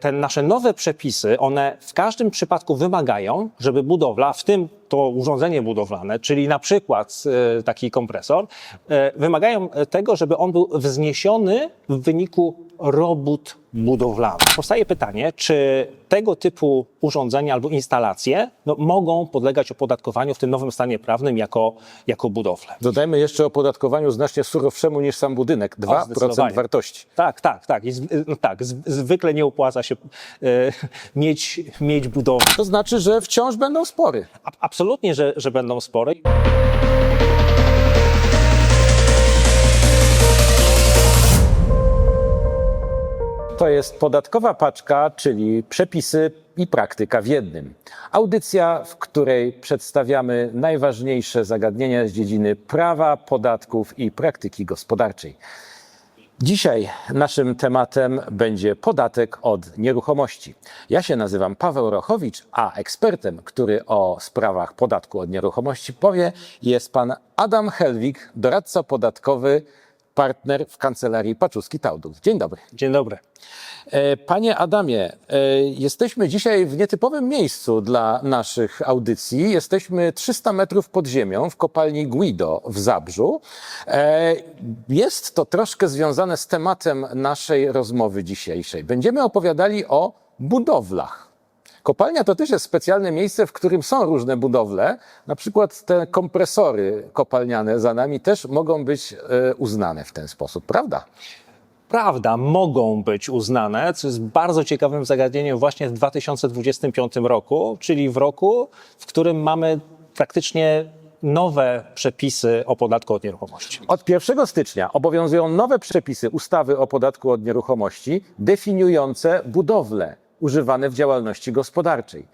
Te nasze nowe przepisy, one w każdym przypadku wymagają, żeby budowla, w tym to urządzenie budowlane, czyli na przykład e, taki kompresor, e, wymagają tego, żeby on był wzniesiony w wyniku robót budowlanych. Powstaje pytanie, czy tego typu urządzenia albo instalacje no, mogą podlegać opodatkowaniu w tym nowym stanie prawnym jako, jako budowle. Dodajmy jeszcze opodatkowaniu znacznie surowszemu niż sam budynek. 2% zdecydowanie. wartości. Tak, tak, tak. I no tak zwykle nie opłaca się e, mieć, mieć budowli. To znaczy, że wciąż będą spory. A- Absolutnie, że, że będą spory. To jest podatkowa paczka, czyli przepisy i praktyka w jednym. Audycja, w której przedstawiamy najważniejsze zagadnienia z dziedziny prawa, podatków i praktyki gospodarczej. Dzisiaj naszym tematem będzie podatek od nieruchomości. Ja się nazywam Paweł Rochowicz, a ekspertem, który o sprawach podatku od nieruchomości powie, jest pan Adam Helwig, doradca podatkowy, partner w kancelarii Paczuski-Taudów. Dzień dobry. Dzień dobry. E, Panie Adamie, e, jesteśmy dzisiaj w nietypowym miejscu dla naszych audycji. Jesteśmy 300 metrów pod ziemią w kopalni Guido w Zabrzu. E, Jest to troszkę związane z tematem naszej rozmowy dzisiejszej. Będziemy opowiadali o budowlach. Kopalnia to też jest specjalne miejsce, w którym są różne budowle. Na przykład te kompresory kopalniane za nami też mogą być e, uznane w ten sposób, prawda? Prawda, mogą być uznane, co jest bardzo ciekawym zagadnieniem właśnie w 2025 roku, czyli w roku, w którym mamy praktycznie nowe przepisy o podatku od nieruchomości. Od 1 stycznia obowiązują nowe przepisy ustawy o podatku od nieruchomości definiujące budowle używane w działalności gospodarczej.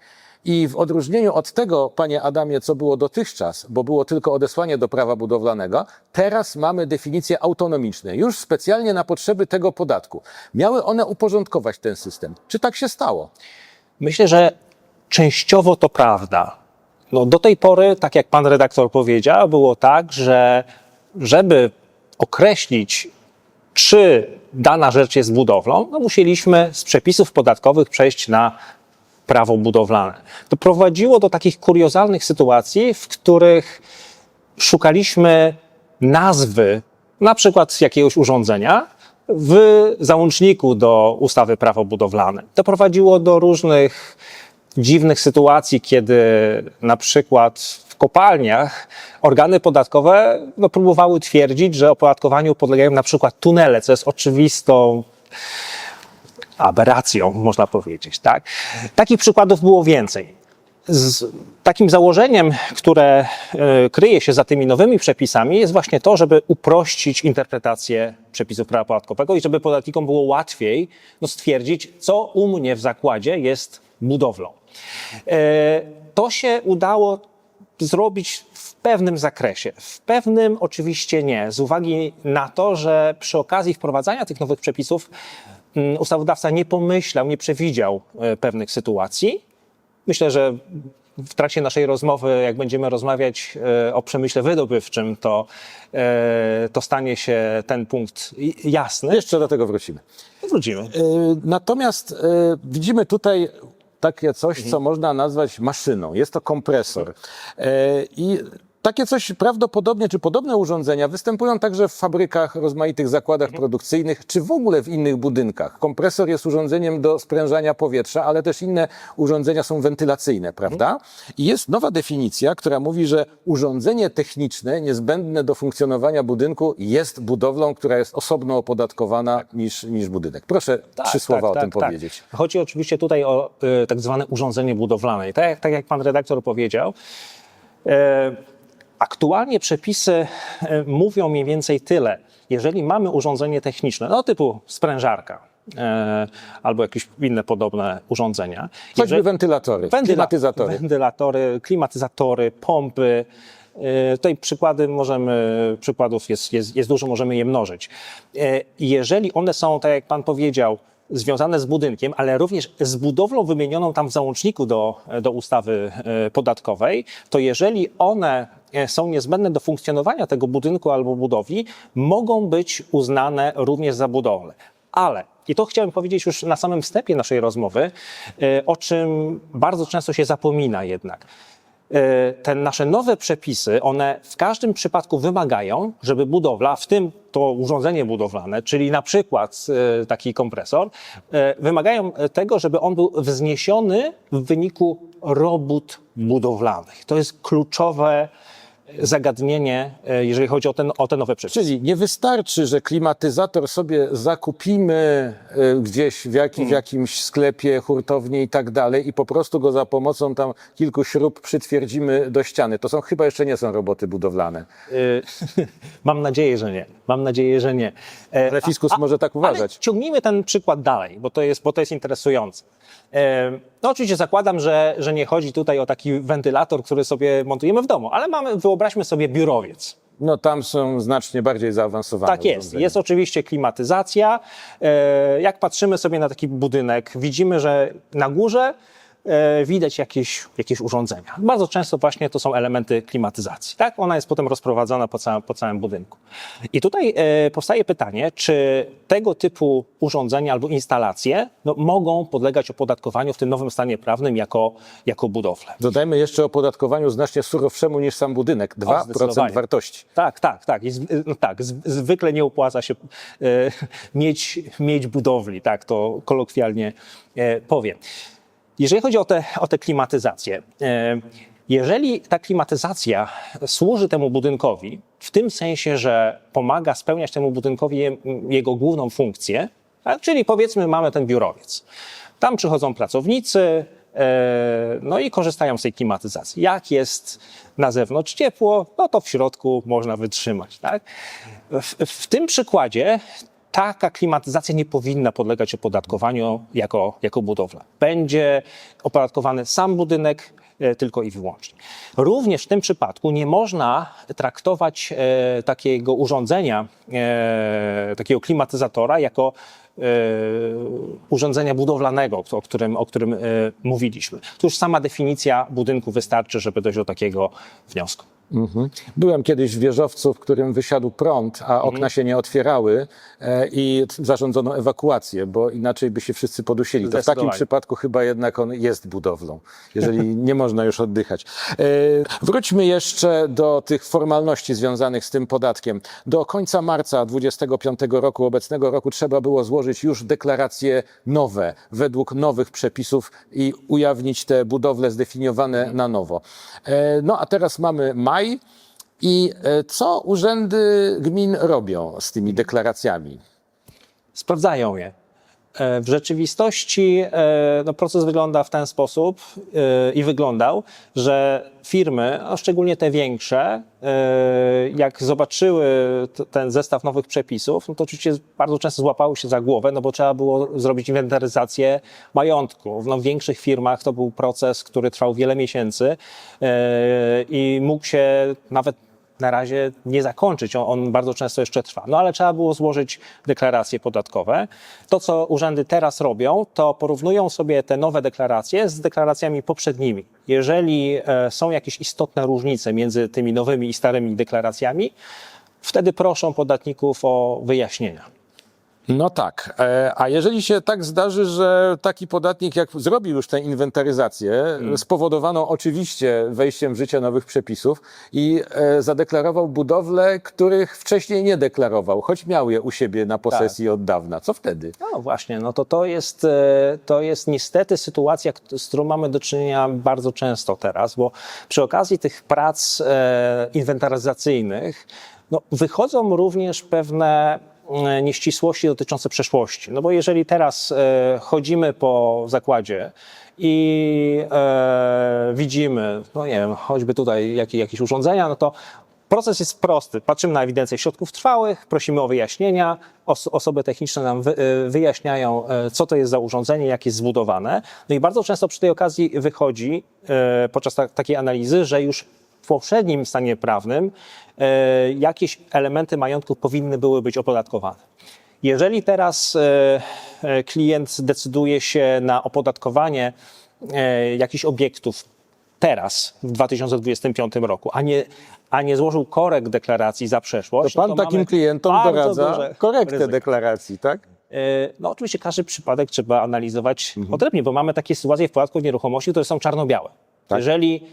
I w odróżnieniu od tego, panie Adamie, co było dotychczas, bo było tylko odesłanie do prawa budowlanego, teraz mamy definicje autonomiczne, już specjalnie na potrzeby tego podatku. Miały one uporządkować ten system. Czy tak się stało? Myślę, że częściowo to prawda. No, do tej pory, tak jak pan redaktor powiedział, było tak, że żeby określić, czy dana rzecz jest budowlą, no musieliśmy z przepisów podatkowych przejść na prawo budowlane. To prowadziło do takich kuriozalnych sytuacji, w których szukaliśmy nazwy, na przykład jakiegoś urządzenia, w załączniku do ustawy prawo budowlane. To prowadziło do różnych dziwnych sytuacji, kiedy na przykład w kopalniach organy podatkowe no, próbowały twierdzić, że opodatkowaniu podlegają na przykład tunele, co jest oczywistą aberracją, można powiedzieć. Tak? Takich przykładów było więcej. Z takim założeniem, które e, kryje się za tymi nowymi przepisami, jest właśnie to, żeby uprościć interpretację przepisów prawa podatkowego i żeby podatnikom było łatwiej no, stwierdzić, co u mnie w zakładzie jest budowlą. E, To się udało zrobić w pewnym zakresie. W pewnym oczywiście nie, z uwagi na to, że przy okazji wprowadzania tych nowych przepisów mm, ustawodawca nie pomyślał, nie przewidział e, pewnych sytuacji. Myślę, że w trakcie naszej rozmowy, jak będziemy rozmawiać e, o przemyśle wydobywczym, to, e, to stanie się ten punkt jasny. Jeszcze do tego wrócimy. Wrócimy. Natomiast widzimy tutaj takie coś, co można nazwać maszyną. Jest to kompresor. E, I takie coś prawdopodobnie, czy podobne urządzenia występują także w fabrykach, rozmaitych zakładach produkcyjnych, czy w ogóle w innych budynkach. Kompresor jest urządzeniem do sprężania powietrza, ale też inne urządzenia są wentylacyjne, prawda? I jest nowa definicja, która mówi, że urządzenie techniczne niezbędne do funkcjonowania budynku jest budowlą, która jest osobno opodatkowana niż, niż budynek. Proszę trzy słowa o tym powiedzieć. Chodzi oczywiście tutaj o e, tak zwane urządzenie budowlane. I tak, jak- tak jak pan redaktor powiedział, e, aktualnie przepisy e, mówią mniej więcej tyle. Jeżeli mamy urządzenie techniczne, no typu sprężarka, e, albo jakieś inne podobne urządzenia. Choćby wentylatory, Wentyla- klimatyzatory. Wentylatory, klimatyzatory, pompy. E, Tutaj przykłady możemy, przykładów jest, jest, jest dużo, możemy je mnożyć. E, Jeżeli one są, tak jak Pan powiedział, związane z budynkiem, ale również z budowlą wymienioną tam w załączniku do, do ustawy e, podatkowej, to jeżeli one są niezbędne do funkcjonowania tego budynku albo budowli, mogą być uznane również za budowlę. Ale, i to chciałem powiedzieć już na samym wstępie naszej rozmowy, e, o czym bardzo często się zapomina jednak. E, Te nasze nowe przepisy, one w każdym przypadku wymagają, żeby budowla, w tym to urządzenie budowlane, czyli na przykład e, taki kompresor, e, wymagają tego, żeby on był wzniesiony w wyniku robót budowlanych. To jest kluczowe zagadnienie, e, jeżeli chodzi o, ten, o te nowe przepisy. Czyli nie wystarczy, że klimatyzator sobie zakupimy y, gdzieś w, jaki, w jakimś sklepie, hurtowni i tak dalej i po prostu go za pomocą tam kilku śrub przytwierdzimy do ściany. To są chyba jeszcze nie są roboty budowlane. Y, Mam nadzieję, że nie. Mam nadzieję, że nie. E, Ale fiskus może tak uważać. ciągnijmy ten przykład dalej, bo to jest, bo to jest interesujące. E, No oczywiście zakładam, że, że nie chodzi tutaj o taki wentylator, który sobie montujemy w domu, ale mamy, wyobraźmy sobie biurowiec. No tam są znacznie bardziej zaawansowane Tak jest. urządzenia. Jest oczywiście klimatyzacja. E, Jak patrzymy sobie na taki budynek, widzimy, że na górze widać jakieś, jakieś urządzenia. Bardzo często właśnie to są elementy klimatyzacji. Tak? Ona jest potem rozprowadzana po całym, po całym budynku. I tutaj e, powstaje pytanie, czy tego typu urządzenia albo instalacje no, mogą podlegać opodatkowaniu w tym nowym stanie prawnym jako, jako budowle. Dodajmy jeszcze opodatkowaniu znacznie surowszemu niż sam budynek. 2% zdecydowanie. wartości. Tak, tak, tak. Z, no tak zwykle nie opłaca się e, mieć, mieć budowli, tak to kolokwialnie e, powiem. Jeżeli chodzi o te, o te klimatyzacje, e, jeżeli ta klimatyzacja służy temu budynkowi, w tym sensie, że pomaga spełniać temu budynkowi je, jego główną funkcję, czyli powiedzmy mamy ten biurowiec. Tam przychodzą pracownicy, e, no i korzystają z tej klimatyzacji. Jak jest na zewnątrz ciepło, no to w środku można wytrzymać. Tak? W, w tym przykładzie taka klimatyzacja nie powinna podlegać opodatkowaniu jako, jako budowla. Będzie opodatkowany sam budynek e, tylko i wyłącznie. Również w tym przypadku nie można traktować e, takiego urządzenia, e, takiego klimatyzatora jako urządzenia budowlanego, o którym, o którym mówiliśmy. Tu już sama definicja budynku wystarczy, żeby dojść do takiego wniosku. Mhm. Byłem kiedyś w wieżowcu, w którym wysiadł prąd, a okna Mhm. się nie otwierały e, i zarządzono ewakuację, bo inaczej by się wszyscy podusili. To w takim przypadku chyba jednak on jest budowlą, jeżeli nie można już oddychać. E, wróćmy jeszcze do tych formalności związanych z tym podatkiem. Do końca marca 2025 roku, obecnego roku, trzeba było złożyć już deklaracje nowe, według nowych przepisów i ujawnić te budowle zdefiniowane na nowo. E, no a teraz mamy maj i e, co urzędy gmin robią z tymi deklaracjami? sprawdzają je. E, W rzeczywistości e, no, proces wygląda w ten sposób e, i wyglądał, że firmy, a szczególnie te większe, jak zobaczyły ten zestaw nowych przepisów, no to oczywiście bardzo często złapały się za głowę, no bo trzeba było zrobić inwentaryzację majątku. No, w większych firmach to był proces, który trwał wiele miesięcy i mógł się nawet na razie nie zakończyć. On, on bardzo często jeszcze trwa. No ale trzeba było złożyć deklaracje podatkowe. To, co urzędy teraz robią, to porównują sobie te nowe deklaracje z deklaracjami poprzednimi. Jeżeli e, są jakieś istotne różnice między tymi nowymi i starymi deklaracjami, wtedy proszą podatników o wyjaśnienia. No tak, e, a jeżeli się tak zdarzy, że taki podatnik, jak zrobił już tę inwentaryzację, spowodowaną oczywiście wejściem w życie nowych przepisów i e, zadeklarował budowle, których wcześniej nie deklarował, choć miał je u siebie na posesji od dawna, co wtedy? No właśnie, no to to jest, e, to jest niestety sytuacja, z którą mamy do czynienia bardzo często teraz, bo przy okazji tych prac inwentaryzacyjnych no, wychodzą również pewne nieścisłości dotyczące przeszłości. No bo jeżeli teraz e, chodzimy po zakładzie i e, widzimy, no nie wiem, choćby tutaj jakie, jakieś urządzenia, no to Proces jest prosty. Patrzymy na ewidencję środków trwałych, prosimy o wyjaśnienia. Os osoby techniczne nam wy wyjaśniają, e, co to jest za urządzenie, jak jest zbudowane. No i bardzo często przy tej okazji wychodzi e, podczas ta takiej analizy, że już poprzednim stanie prawnym e, jakieś elementy majątku powinny były być opodatkowane. Jeżeli teraz e, e, klient decyduje się na opodatkowanie e, jakichś obiektów teraz, w 2025 roku, a nie, a nie złożył korekt deklaracji za To przeszłość, pan no takim klientom doradza korektę ryzyko. deklaracji, tak? No oczywiście każdy przypadek trzeba analizować odrębnie, bo mamy takie sytuacje w podatku od nieruchomości, które są czarno-białe. Tak. Jeżeli,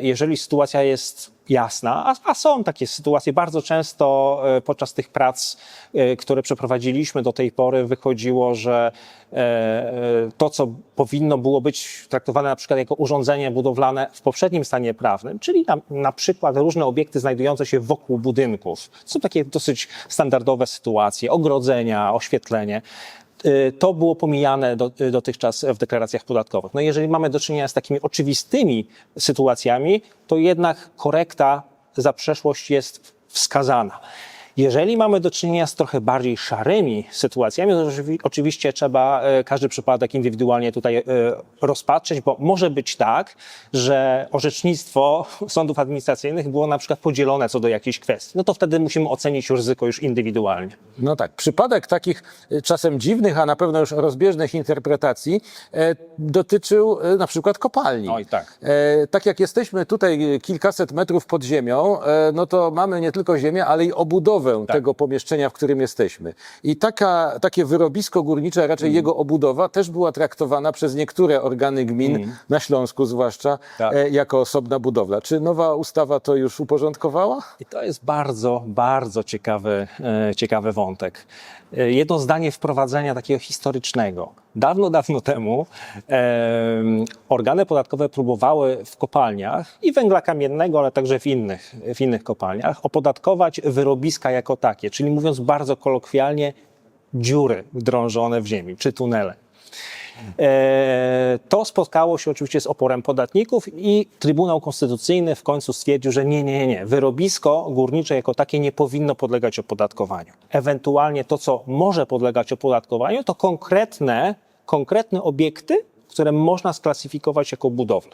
jeżeli sytuacja jest jasna, a, a są takie sytuacje bardzo często e, podczas tych prac, e, które przeprowadziliśmy do tej pory, wychodziło, że e, e, to, co powinno było być traktowane na przykład jako urządzenie budowlane w poprzednim stanie prawnym, czyli na, na przykład różne obiekty znajdujące się wokół budynków, są takie dosyć standardowe sytuacje, ogrodzenia, oświetlenie, to było pomijane do, y, dotychczas w deklaracjach podatkowych. No jeżeli mamy do czynienia z takimi oczywistymi sytuacjami, to jednak korekta za przeszłość jest wskazana. Jeżeli mamy do czynienia z trochę bardziej szarymi sytuacjami, to oczywi- oczywiście trzeba e, każdy przypadek indywidualnie tutaj e, rozpatrzeć, bo może być tak, że orzecznictwo sądów administracyjnych było na przykład podzielone co do jakiejś kwestii. No to wtedy musimy ocenić ryzyko już indywidualnie. No tak, przypadek takich y, czasem dziwnych, a na pewno już rozbieżnych interpretacji e, dotyczył e, na przykład kopalni. Oj, tak. E, tak jak jesteśmy tutaj e, kilkaset metrów pod ziemią, e, no to mamy nie tylko ziemię, ale i obudowę Tak. tego pomieszczenia, w którym jesteśmy. I taka, takie wyrobisko górnicze, a raczej Mm. jego obudowa, też była traktowana przez niektóre organy gmin, na Śląsku zwłaszcza, Mm. Tak. e, jako osobna budowla. Czy nowa ustawa to już uporządkowała? I to jest bardzo, bardzo ciekawy, e, ciekawy wątek. E, Jedno zdanie wprowadzenia takiego historycznego. Dawno, dawno temu em, organy podatkowe próbowały w kopalniach i węgla kamiennego, ale także w innych, w innych kopalniach opodatkować wyrobiska jako takie, czyli mówiąc bardzo kolokwialnie, dziury drążone w ziemi czy tunele. E, To spotkało się oczywiście z oporem podatników i Trybunał Konstytucyjny w końcu stwierdził, że nie, nie, nie, wyrobisko górnicze jako takie nie powinno podlegać opodatkowaniu. Ewentualnie to, co może podlegać opodatkowaniu, to konkretne, konkretne obiekty, które można sklasyfikować jako budowle.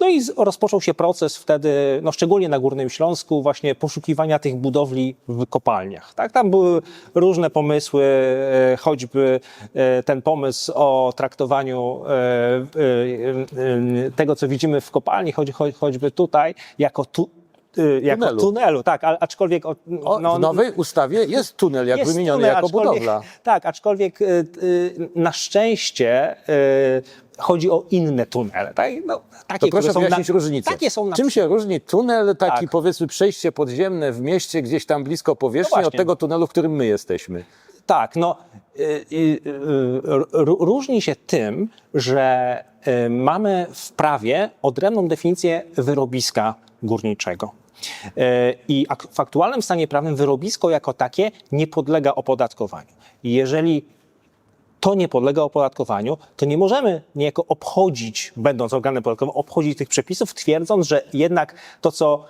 No i rozpoczął się proces wtedy, no szczególnie na Górnym Śląsku, właśnie poszukiwania tych budowli w kopalniach. Tak? Tam były różne pomysły, e, choćby e, ten pomysł o traktowaniu e, tego, co widzimy w kopalni, choć, choć, choćby tutaj, jako tu, e, jako Tunelu. tunelu. tak, a- aczkolwiek o, O, no, w nowej ustawie jest tunel, jak jest wymieniony tunel, jako aczkolwiek- budowla. Tak, aczkolwiek y, y, na szczęście y, chodzi o inne tunele. Tak? No, takie, To proszę które są wyjaśnić na, różnicę. Takie są na Czym się różni tunel, taki Tak. powiedzmy przejście podziemne w mieście, gdzieś tam blisko powierzchni, No od właśnie. tego tunelu, w którym my jesteśmy? Tak, no y, y, y, r- różni się tym, że y, mamy w prawie odrębną definicję wyrobiska górniczego. Y, I w aktualnym stanie prawnym wyrobisko jako takie nie podlega opodatkowaniu. Jeżeli to nie podlega opodatkowaniu, to nie możemy niejako obchodzić, będąc organem podatkowym, obchodzić tych przepisów, twierdząc, że jednak to, co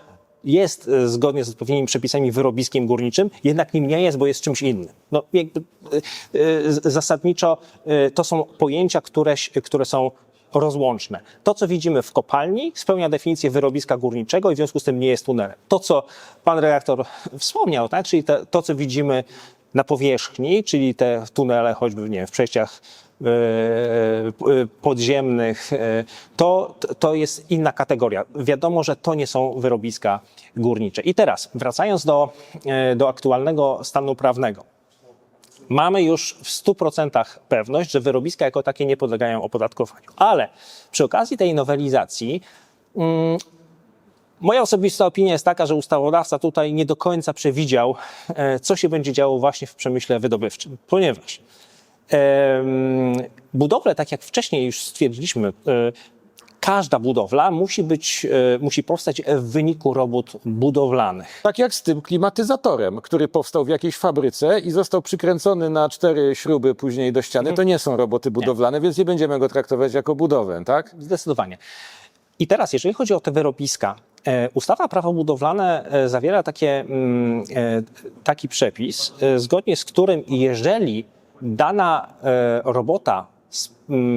jest e, zgodnie z odpowiednimi przepisami wyrobiskiem górniczym, jednak nim nie jest, bo jest czymś innym. No, jakby, zasadniczo to są pojęcia, które, które są rozłączne. To, co widzimy w kopalni, spełnia definicję wyrobiska górniczego i w związku z tym nie jest tunelem. To, co pan redaktor wspomniał, tak? czyli te, to, co widzimy na powierzchni, czyli te tunele, choćby nie wiem, w przejściach e, e, podziemnych, e, to, to jest inna kategoria. Wiadomo, że to nie są wyrobiska górnicze. I teraz, wracając do, do aktualnego stanu prawnego. Mamy już w 100% pewność, że wyrobiska jako takie nie podlegają opodatkowaniu. Ale przy okazji tej nowelizacji Moja osobista opinia jest taka, że ustawodawca tutaj nie do końca przewidział, e, co się będzie działo właśnie w przemyśle wydobywczym, ponieważ budowle, tak jak wcześniej już stwierdziliśmy, e, każda budowla musi być, e, musi powstać w wyniku robót budowlanych. Tak jak z tym klimatyzatorem, który powstał w jakiejś fabryce i został przykręcony na cztery śruby później do ściany. To nie są roboty budowlane, więc nie będziemy go traktować jako budowę, tak? Zdecydowanie. I teraz, jeżeli chodzi o te wyrobiska, e, ustawa prawo budowlane e, zawiera takie, mm, taki przepis, zgodnie z którym jeżeli dana robota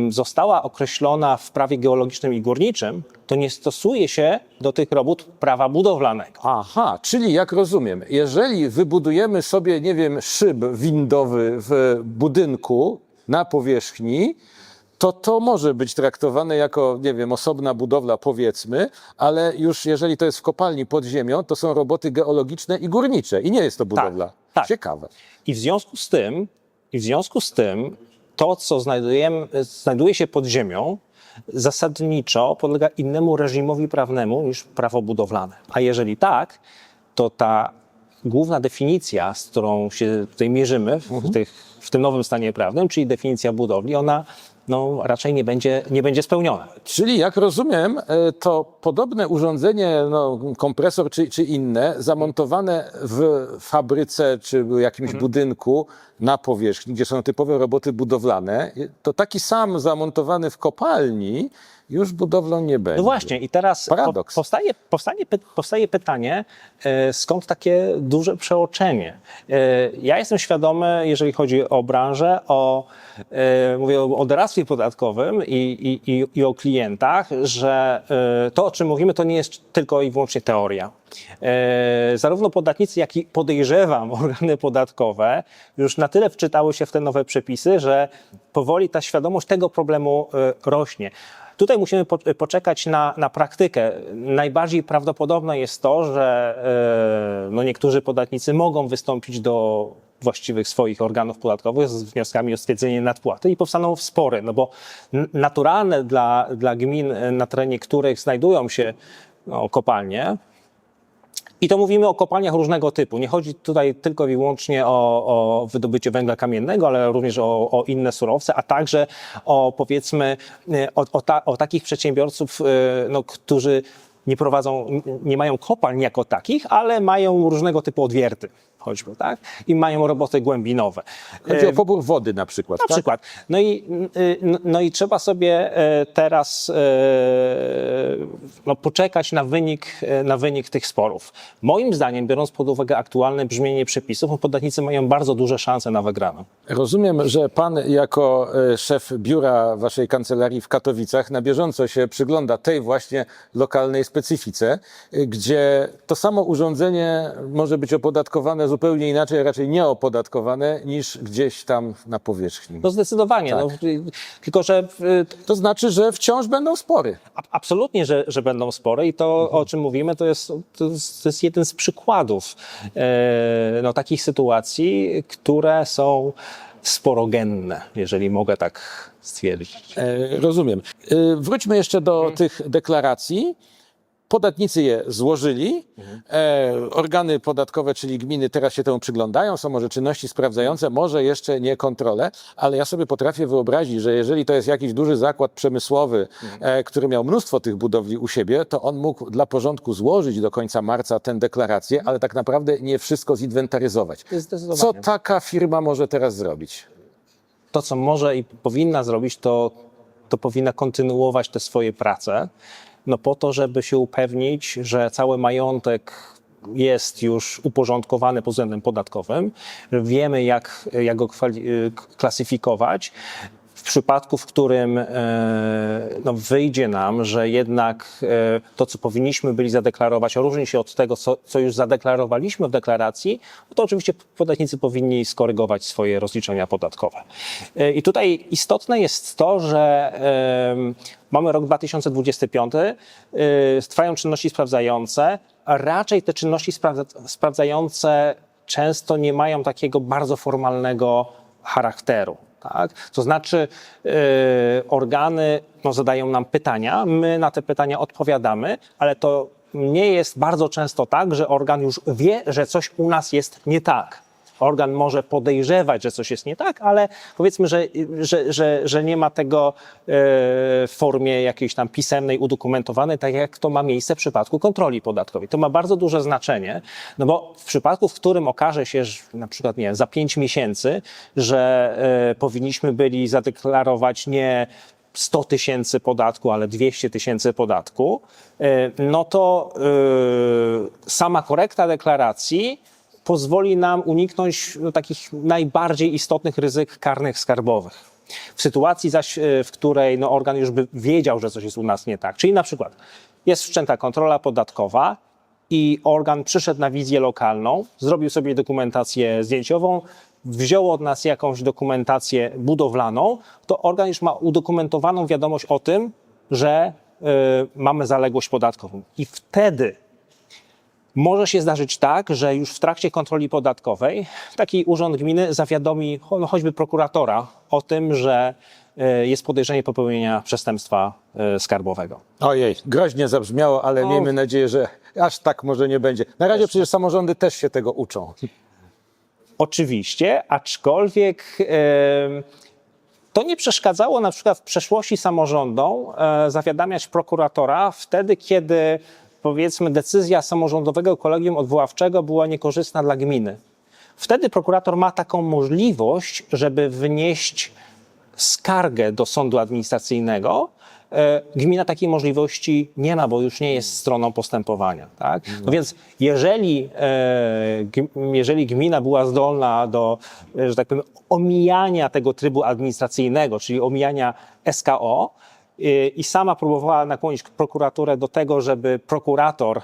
została określona w prawie geologicznym i górniczym, to nie stosuje się do tych robót prawa budowlanego. Aha, czyli jak rozumiem, jeżeli wybudujemy sobie, nie wiem, szyb windowy w budynku na powierzchni, to to może być traktowane jako, nie wiem, osobna budowla, powiedzmy, ale już jeżeli to jest w kopalni pod ziemią, to są roboty geologiczne i górnicze i nie jest to budowla. tak. Ciekawe. I w związku z tym I w związku z tym to, co znajdujemy, znajduje się pod ziemią, zasadniczo podlega innemu reżimowi prawnemu niż prawo budowlane. A jeżeli tak, to ta główna definicja, z którą się tutaj mierzymy w, w tych, w tym nowym stanie prawnym, czyli definicja budowli, ona no, raczej nie będzie, nie będzie spełniona. Czyli jak rozumiem, e, to podobne urządzenie, no, kompresor czy, czy inne, zamontowane w fabryce czy jakimś budynku na powierzchni, gdzie są typowe roboty budowlane, to taki sam zamontowany w kopalni już budowlą nie będzie. No właśnie, i teraz po, Paradoks. powstaje, powstaje, py- powstaje pytanie, e, skąd takie duże przeoczenie? E, Ja jestem świadomy, jeżeli chodzi o branżę, o, e, mówię o o doradztwie podatkowym i, i, i, i o klientach, że to, o czym mówimy, to nie jest tylko i wyłącznie teoria. E, Zarówno podatnicy, jak i podejrzewam organy podatkowe już na tyle wczytały się w te nowe przepisy, że powoli ta świadomość tego problemu e, rośnie. Tutaj musimy po, poczekać na, na praktykę. Najbardziej prawdopodobne jest to, że e, no niektórzy podatnicy mogą wystąpić do właściwych swoich organów podatkowych z wnioskami o stwierdzenie nadpłaty i powstaną spory, no bo naturalne dla, dla gmin, e, na terenie których znajdują się no, kopalnie, i to mówimy o kopalniach różnego typu. Nie chodzi tutaj tylko i wyłącznie o, o wydobycie węgla kamiennego, ale również o, o inne surowce, a także o powiedzmy e, o, o, ta, o takich przedsiębiorców, e, no, którzy nie prowadzą, nie mają kopalń jako takich, ale mają różnego typu odwierty, choćby, tak? I mają roboty głębinowe. Chodzi E, o pobór wody na przykład. na tak? przykład. No i, y, no- no i trzeba sobie e, teraz e, no, poczekać na wynik, e, na wynik tych sporów. Moim zdaniem, biorąc pod uwagę aktualne brzmienie przepisów, podatnicy mają bardzo duże szanse na wygraną. Rozumiem, że pan jako e, szef biura waszej kancelarii w Katowicach na bieżąco się przygląda tej właśnie lokalnej specyfice, e, gdzie to samo urządzenie może być opodatkowane zupełnie inaczej, raczej nieopodatkowane niż gdzieś tam na powierzchni. No zdecydowanie. No, y, tylko, że y, To znaczy, że wciąż będą spory. A- Absolutnie, że, że będą spory i to, o czym mówimy, to jest, to jest, to jest jeden z przykładów e, no, takich sytuacji, które są sporogenne, jeżeli mogę tak stwierdzić. E, Rozumiem. E, Wróćmy jeszcze do tych deklaracji. Podatnicy je złożyli. E, organy podatkowe, czyli gminy, teraz się temu przyglądają. Są może czynności sprawdzające, może jeszcze nie kontrole, ale ja sobie potrafię wyobrazić, że jeżeli to jest jakiś duży zakład przemysłowy, e, który miał mnóstwo tych budowli u siebie, to on mógł dla porządku złożyć do końca marca tę deklarację, ale tak naprawdę nie wszystko zinwentaryzować. Co taka firma może teraz zrobić? to, co może i powinna zrobić, to, to powinna kontynuować te swoje prace, no po to, żeby się upewnić, że cały majątek jest już uporządkowany pod względem podatkowym, wiemy, jak, jak go y, klasyfikować. W przypadku, w którym e, no, wyjdzie nam, że jednak e, to, co powinniśmy byli zadeklarować, różni się od tego, co, co już zadeklarowaliśmy w deklaracji, no to oczywiście podatnicy powinni skorygować swoje rozliczenia podatkowe. E, I tutaj istotne jest to, że mamy rok 2025, e, trwają czynności sprawdzające, raczej te czynności sprawdza- sprawdzające często nie mają takiego bardzo formalnego charakteru. Tak? To znaczy, yy, organy no, zadają nam pytania, my na te pytania odpowiadamy, ale to nie jest bardzo często tak, że organ już wie, że coś u nas jest nie tak. Organ może podejrzewać, że coś jest nie tak, ale powiedzmy, że, że, że, że nie ma tego e, w formie jakiejś tam pisemnej, udokumentowanej, tak jak to ma miejsce w przypadku kontroli podatkowej. To ma bardzo duże znaczenie, no bo w przypadku, w którym okaże się, że na przykład nie wiem, za pięć miesięcy, że e, powinniśmy byli zadeklarować nie 100 tysięcy podatku, ale 200 tysięcy podatku, e, no to sama korekta deklaracji pozwoli nam uniknąć no, takich najbardziej istotnych ryzyk karnych skarbowych. W sytuacji zaś, e, w której no, organ już by wiedział, że coś jest u nas nie tak, czyli na przykład jest wszczęta kontrola podatkowa i organ przyszedł na wizję lokalną, zrobił sobie dokumentację zdjęciową, wziął od nas jakąś dokumentację budowlaną, to organ już ma udokumentowaną wiadomość o tym, że y, mamy zaległość podatkową. I wtedy Może się zdarzyć tak, że już w trakcie kontroli podatkowej taki urząd gminy zawiadomi no, choćby prokuratora o tym, że e, jest podejrzenie popełnienia przestępstwa e, skarbowego. Ojej, groźnie zabrzmiało, ale O. miejmy nadzieję, że aż tak może nie będzie. Na razie przecież samorządy też się tego uczą. Oczywiście, aczkolwiek to nie przeszkadzało na przykład w przeszłości samorządom e, zawiadamiać prokuratora wtedy, kiedy powiedzmy decyzja samorządowego kolegium odwoławczego była niekorzystna dla gminy. Wtedy prokurator ma taką możliwość, żeby wnieść skargę do sądu administracyjnego. E, Gmina takiej możliwości nie ma, bo już nie jest stroną postępowania. Tak? No więc jeżeli, e, jeżeli gmina była zdolna do, e, że tak powiem, omijania tego trybu administracyjnego, czyli omijania SKO, i sama próbowała nakłonić prokuraturę do tego, żeby prokurator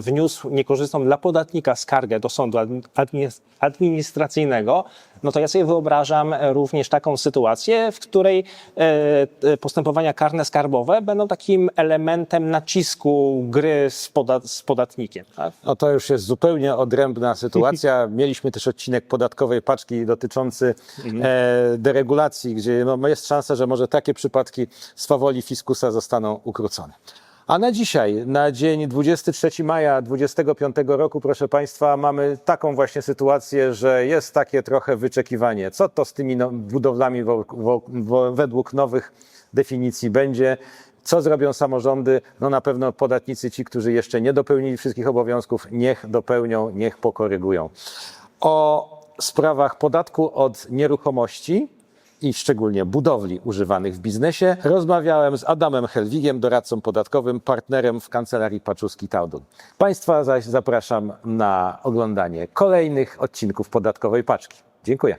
wniósł niekorzystną dla podatnika skargę do sądu admi- administ- administracyjnego, no to ja sobie wyobrażam e, również taką sytuację, w której e, e, postępowania karne skarbowe będą takim elementem nacisku gry z, poda- z podatnikiem. Tak? No to już jest zupełnie odrębna sytuacja. Mieliśmy też odcinek podatkowej paczki dotyczący e, deregulacji, gdzie no, jest szansa, że może takie przypadki swawoli fiskusa zostaną ukrócone. A na dzisiaj, na dzień 23 maja 2025 roku, proszę Państwa, mamy taką właśnie sytuację, że jest takie trochę wyczekiwanie. Co to z tymi no, budowlami według nowych definicji będzie? Co zrobią samorządy? No na pewno podatnicy, ci, którzy jeszcze nie dopełnili wszystkich obowiązków, niech dopełnią, niech pokorygują. O sprawach podatku od nieruchomości i szczególnie budowli używanych w biznesie rozmawiałem z Adamem Helwigiem, doradcą podatkowym, partnerem w kancelarii Paczuski Taudun. Państwa zaś zapraszam na oglądanie kolejnych odcinków podatkowej paczki. Dziękuję.